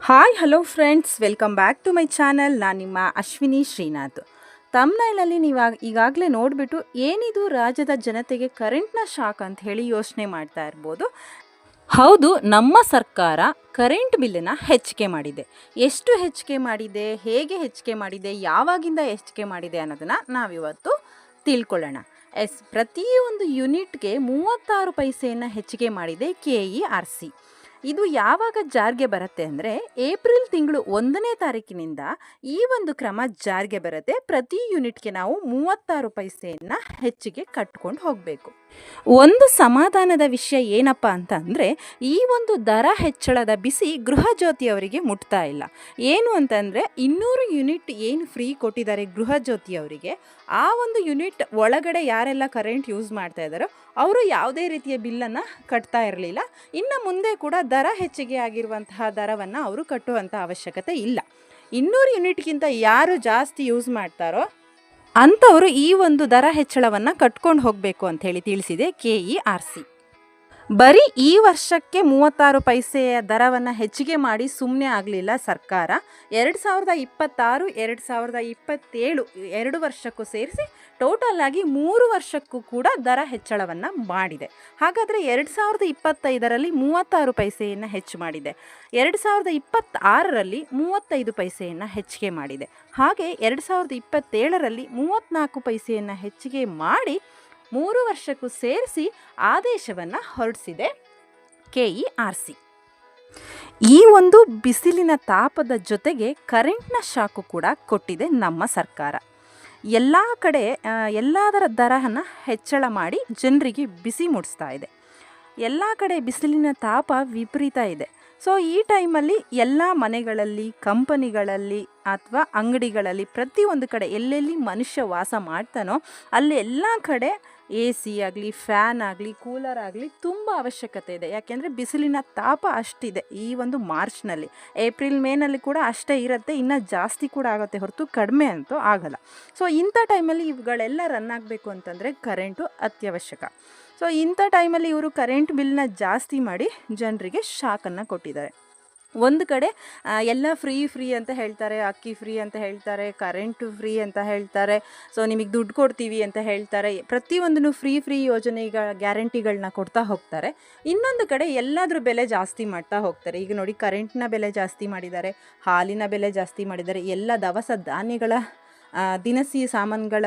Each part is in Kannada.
Hi hello friends welcome back to my channel ನಾನು ನಿಮ್ಮ ಅಶ್ವಿನಿ ಶ್ರೀನಾಥ್. ತಮ್ನೈಲಲ್ಲಿ ನೀವು ಈಗಾಗಲೇ ನೋಡಿಬಿಟ್ಟು ಏನಿದು ರಾಜ್ಯದ ಜನತೆಗೆ ಕರೆಂಟ್ನ ಶಾಕ್ ಅಂತ ಹೇಳಿ ಯೋಚನೆ ಮಾಡ್ತಾ ಇರ್ಬೋದು. ಹೌದು, ನಮ್ಮ ಸರ್ಕಾರ ಕರೆಂಟ್ ಬಿಲ್ಲನ್ನು ಹೆಚ್ಚಿಗೆ ಮಾಡಿದೆ. ಎಷ್ಟು ಹೆಚ್ಚಿಗೆ ಮಾಡಿದೆ, ಹೇಗೆ ಹೆಚ್ಚಿಗೆ ಮಾಡಿದೆ, ಯಾವಾಗಿಂದ ಹೆಚ್ಚಿಗೆ ಮಾಡಿದೆ ಅನ್ನೋದನ್ನು ನಾವಿವತ್ತು ತಿಳ್ಕೊಳ್ಳೋಣ. ಎಸ್, ಪ್ರತಿಯೊಂದು ಯೂನಿಟ್ಗೆ ಮೂವತ್ತಾರು ಪೈಸೆಯನ್ನು ಹೆಚ್ಚಿಗೆ ಮಾಡಿದೆ ಕೆ ಇ ಆರ್ ಸಿ ಇದು ಯಾವಾಗ ಜಾರಿಗೆ ಬರುತ್ತೆ ಅಂದರೆ ಏಪ್ರಿಲ್ ತಿಂಗಳು ಒಂದನೇ ತಾರೀಕಿನಿಂದ ಈ ಒಂದು ಕ್ರಮ ಜಾರಿಗೆ ಬರುತ್ತೆ. ಪ್ರತಿ ಯೂನಿಟ್ಗೆ ನಾವು ಮೂವತ್ತಾರು ಪೈಸೆಯನ್ನು ಹೆಚ್ಚಿಗೆ ಕಟ್ಕೊಂಡು ಹೋಗಬೇಕು. ಒಂದು ಸಮಾಧಾನದ ವಿಷಯ ಏನಪ್ಪ ಅಂತ ಅಂದರೆ ಈ ಒಂದು ದರ ಹೆಚ್ಚಳದ ಬಿಸಿ ಗೃಹ ಜ್ಯೋತಿಯವರಿಗೆ ಮುಟ್ತಾ ಇಲ್ಲ. ಏನು ಅಂತಂದರೆ ಇನ್ನೂರು ಯೂನಿಟ್ ಏನು ಫ್ರೀ ಕೊಟ್ಟಿದ್ದಾರೆ ಗೃಹ ಜ್ಯೋತಿಯವರಿಗೆ ಆ ಒಂದು ಯೂನಿಟ್ ಒಳಗಡೆ ಯಾರೆಲ್ಲ ಕರೆಂಟ್ ಯೂಸ್ ಮಾಡ್ತಾ ಇದ್ದಾರೋ, ಅವರು ಯಾವುದೇ ರೀತಿಯ ಬಿಲ್ಲನ್ನು ಕಟ್ತಾ ಇರಲಿಲ್ಲ. ಇನ್ನು ಮುಂದೆ ಕೂಡ ದರ ಹೆಚ್ಚಿಗೆ ಆಗಿರುವಂತಹ ದರವನ್ನು ಅವರು ಕಟ್ಟುವಂಥ ಅವಶ್ಯಕತೆ ಇಲ್ಲ. ಇನ್ನೂರು ಯೂನಿಟ್ಗಿಂತ ಯಾರು ಜಾಸ್ತಿ ಯೂಸ್ ಮಾಡ್ತಾರೋ ಅಂಥವರು ಈ ಒಂದು ದರ ಹೆಚ್ಚಳವನ್ನು ಕಟ್ಕೊಂಡು ಹೋಗಬೇಕು ಅಂತ ಹೇಳಿ ತಿಳಿಸಿದೆ ಕೆ ಇ ಆರ್ ಸಿ. ಬರೀ ಈ ವರ್ಷಕ್ಕೆ ಮೂವತ್ತಾರು ಪೈಸೆಯ ದರವನ್ನು ಹೆಚ್ಚಿಗೆ ಮಾಡಿ ಸುಮ್ಮನೆ ಆಗಲಿಲ್ಲ ಸರ್ಕಾರ. ಎರಡು ಸಾವಿರದ ಇಪ್ಪತ್ತಾರು, ಎರಡು ಸಾವಿರದ ಇಪ್ಪತ್ತೇಳು ಎರಡು ವರ್ಷಕ್ಕೂ ಸೇರಿಸಿ ಟೋಟಲ್ ಆಗಿ ಮೂರು ವರ್ಷಕ್ಕೂ ಕೂಡ ದರ ಹೆಚ್ಚಳವನ್ನು ಮಾಡಿದೆ. ಹಾಗಾದರೆ ಎರಡು ಸಾವಿರದ ಇಪ್ಪತ್ತೈದರಲ್ಲಿ ಮೂವತ್ತಾರು ಪೈಸೆಯನ್ನು ಹೆಚ್ಚು ಮಾಡಿದೆ. ಎರಡು ಸಾವಿರದ ಇಪ್ಪತ್ತಾರರಲ್ಲಿ ಮೂವತ್ತೈದು ಪೈಸೆಯನ್ನು ಹೆಚ್ಚಿಗೆ ಮಾಡಿದೆ. ಹಾಗೆ ಎರಡು ಸಾವಿರದ ಇಪ್ಪತ್ತೇಳರಲ್ಲಿ ಮೂವತ್ತ್ನಾಲ್ಕು ಪೈಸೆಯನ್ನು ಹೆಚ್ಚಿಗೆ ಮಾಡಿ ಮೂರು ವರ್ಷಕ್ಕೂ ಸೇರಿಸಿ ಆದೇಶವನ್ನು ಹೊರಡಿಸಿದೆ ಕೆ ಇ ಆರ್ ಸಿ ಈ ಒಂದು ಬಿಸಿಲಿನ ತಾಪದ ಜೊತೆಗೆ ಕರೆಂಟ್ನ ಶಾಕು ಕೂಡ ಕೊಟ್ಟಿದೆ ನಮ್ಮ ಸರ್ಕಾರ. ಎಲ್ಲ ಕಡೆ ಎಲ್ಲದರ ದರವನ್ನು ಹೆಚ್ಚಳ ಮಾಡಿ ಜನರಿಗೆ ಬಿಸಿ ಮೂಡಿಸ್ತಾ ಇದೆ. ಎಲ್ಲ ಕಡೆ ಬಿಸಿಲಿನ ತಾಪ ವಿಪರೀತ ಇದೆ. ಸೊ, ಈ ಟೈಮಲ್ಲಿ ಎಲ್ಲ ಮನೆಗಳಲ್ಲಿ, ಕಂಪನಿಗಳಲ್ಲಿ ಅಥವಾ ಅಂಗಡಿಗಳಲ್ಲಿ ಪ್ರತಿಯೊಂದು ಕಡೆ ಎಲ್ಲೆಲ್ಲಿ ಮನುಷ್ಯ ವಾಸ ಮಾಡ್ತಾನೋ ಅಲ್ಲಿ ಎಲ್ಲ ಕಡೆ ಎ ಸಿ ಆಗಲಿ, ಫ್ಯಾನ್ ಆಗಲಿ, ಕೂಲರ್ ಆಗಲಿ ತುಂಬ ಅವಶ್ಯಕತೆ ಇದೆ. ಯಾಕೆಂದರೆ ಬಿಸಿಲಿನ ತಾಪ ಅಷ್ಟಿದೆ ಈ ಒಂದು ಮಾರ್ಚ್ನಲ್ಲಿ. ಏಪ್ರಿಲ್, ಮೇನಲ್ಲಿ ಕೂಡ ಅಷ್ಟೇ ಇರುತ್ತೆ, ಇನ್ನು ಜಾಸ್ತಿ ಕೂಡ ಆಗುತ್ತೆ ಹೊರತು ಕಡಿಮೆ ಅಂತೂ ಆಗಲ್ಲ. ಸೊ ಇಂಥ ಟೈಮಲ್ಲಿ ಇವುಗಳೆಲ್ಲ ರನ್ ಆಗಬೇಕು ಅಂತಂದರೆ ಕರೆಂಟು ಅತ್ಯವಶ್ಯಕ. ಸೊ ಇಂಥ ಟೈಮಲ್ಲಿ ಇವರು ಕರೆಂಟ್ ಬಿಲ್ನ ಜಾಸ್ತಿ ಮಾಡಿ ಜನರಿಗೆ ಶಾಕನ್ನು ಕೊಟ್ಟಿದ್ದಾರೆ. ಒಂದು ಕಡೆ ಎಲ್ಲ ಫ್ರೀ ಫ್ರೀ ಅಂತ ಹೇಳ್ತಾರೆ, ಅಕ್ಕಿ ಫ್ರೀ ಅಂತ ಹೇಳ್ತಾರೆ ಕರೆಂಟು ಫ್ರೀ ಅಂತ ಹೇಳ್ತಾರೆ ಸೊ ನಿಮಗೆ ದುಡ್ಡು ಕೊಡ್ತೀವಿ ಅಂತ ಹೇಳ್ತಾರೆ, ಪ್ರತಿಯೊಂದನ್ನು ಫ್ರೀ ಫ್ರೀ ಯೋಜನೆಗಳ ಗ್ಯಾರಂಟಿಗಳನ್ನ ಕೊಡ್ತಾ ಹೋಗ್ತಾರೆ. ಇನ್ನೊಂದು ಕಡೆ ಎಲ್ಲಾದ್ರ ಬೆಲೆ ಜಾಸ್ತಿ ಮಾಡ್ತಾ ಹೋಗ್ತಾರೆ. ಈಗ ನೋಡಿ ಕರೆಂಟ್ನ ಬೆಲೆ ಜಾಸ್ತಿ ಮಾಡಿದ್ದಾರೆ, ಹಾಲಿನ ಬೆಲೆ ಜಾಸ್ತಿ ಮಾಡಿದ್ದಾರೆ, ಎಲ್ಲ ದವಸ ಧಾನ್ಯಗಳ ದಿನಸಿ ಸಾಮಾನುಗಳ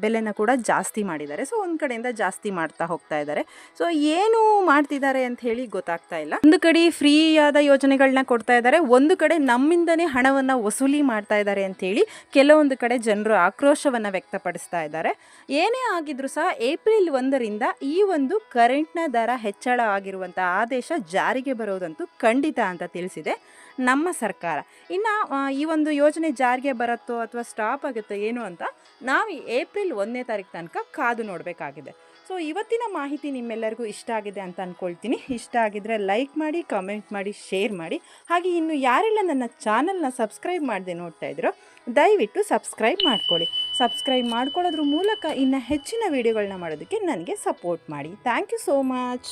ಬೆಲೆನ ಕೂಡ ಜಾಸ್ತಿ ಮಾಡಿದ್ದಾರೆ. ಸೊ, ಒಂದು ಕಡೆಯಿಂದ ಜಾಸ್ತಿ ಮಾಡ್ತಾ ಹೋಗ್ತಾ ಇದ್ದಾರೆ. ಸೊ, ಏನು ಮಾಡ್ತಿದ್ದಾರೆ ಅಂತ ಹೇಳಿ ಗೊತ್ತಾಗ್ತಾ ಇಲ್ಲ. ಒಂದು ಕಡೆ ಫ್ರೀಯಾದ ಯೋಜನೆಗಳನ್ನ ಕೊಡ್ತಾ ಇದ್ದಾರೆ. ಒಂದು ಕಡೆ ನಮ್ಮಿಂದನೇ ಹಣವನ್ನು ವಸೂಲಿ ಮಾಡ್ತಾ ಇದ್ದಾರೆ ಅಂತ ಹೇಳಿ ಕೆಲವೊಂದು ಕಡೆ ಜನರು ಆಕ್ರೋಶವನ್ನು ವ್ಯಕ್ತಪಡಿಸ್ತಾ ಇದ್ದಾರೆ. ಏನೇ ಆಗಿದ್ರು ಸಹ ಏಪ್ರಿಲ್ ಒಂದರಿಂದ ಈ ಒಂದು ಕರೆಂಟ್ನ ದರ ಹೆಚ್ಚಳ ಆಗಿರುವಂಥ ಆದೇಶ ಜಾರಿಗೆ ಬರೋದಂತೂ ಖಂಡಿತ ಅಂತ ತಿಳಿಸಿದೆ ನಮ್ಮ ಸರ್ಕಾರ. ಇನ್ನು ಈ ಒಂದು ಯೋಜನೆ ಜಾರಿಗೆ ಬರುತ್ತೋ ಅಥವಾ ಸ್ಟಾಪ್ ಆಗುತ್ತೋ ಏನು ಅಂತ ನಾವು ಏಪ್ರಿಲ್ ಒಂದನೇ ತಾರೀಕು ತನಕ ಕಾದು ನೋಡಬೇಕಾಗಿದೆ. ಸೊ ಇವತ್ತಿನ ಮಾಹಿತಿ ನಿಮ್ಮೆಲ್ಲರಿಗೂ ಇಷ್ಟ ಆಗಿದೆ ಅಂತ ಅಂದ್ಕೊಳ್ತೀನಿ ಇಷ್ಟ ಆಗಿದ್ರೆ ಲೈಕ್ ಮಾಡಿ ಕಮೆಂಟ್ ಮಾಡಿ ಶೇರ್ ಮಾಡಿ. ಹಾಗೆ ಇನ್ನು ಯಾರೆಲ್ಲ ನನ್ನ ಚಾನಲ್ನ ಸಬ್ಸ್ಕ್ರೈಬ್ ಮಾಡದೆ ನೋಡ್ತಾ ಇದ್ದೀರೋ ದಯವಿಟ್ಟು ಸಬ್ಸ್ಕ್ರೈಬ್ ಮಾಡ್ಕೊಳ್ಳಿ. ಸಬ್ಸ್ಕ್ರೈಬ್ ಮಾಡ್ಕೊಳ್ಳೋದ್ರ ಮೂಲಕ ಇನ್ನು ಹೆಚ್ಚಿನ ವೀಡಿಯೋಗಳನ್ನ ಮಾಡೋದಕ್ಕೆ ನನಗೆ ಸಪೋರ್ಟ್ ಮಾಡಿ. Thank you so much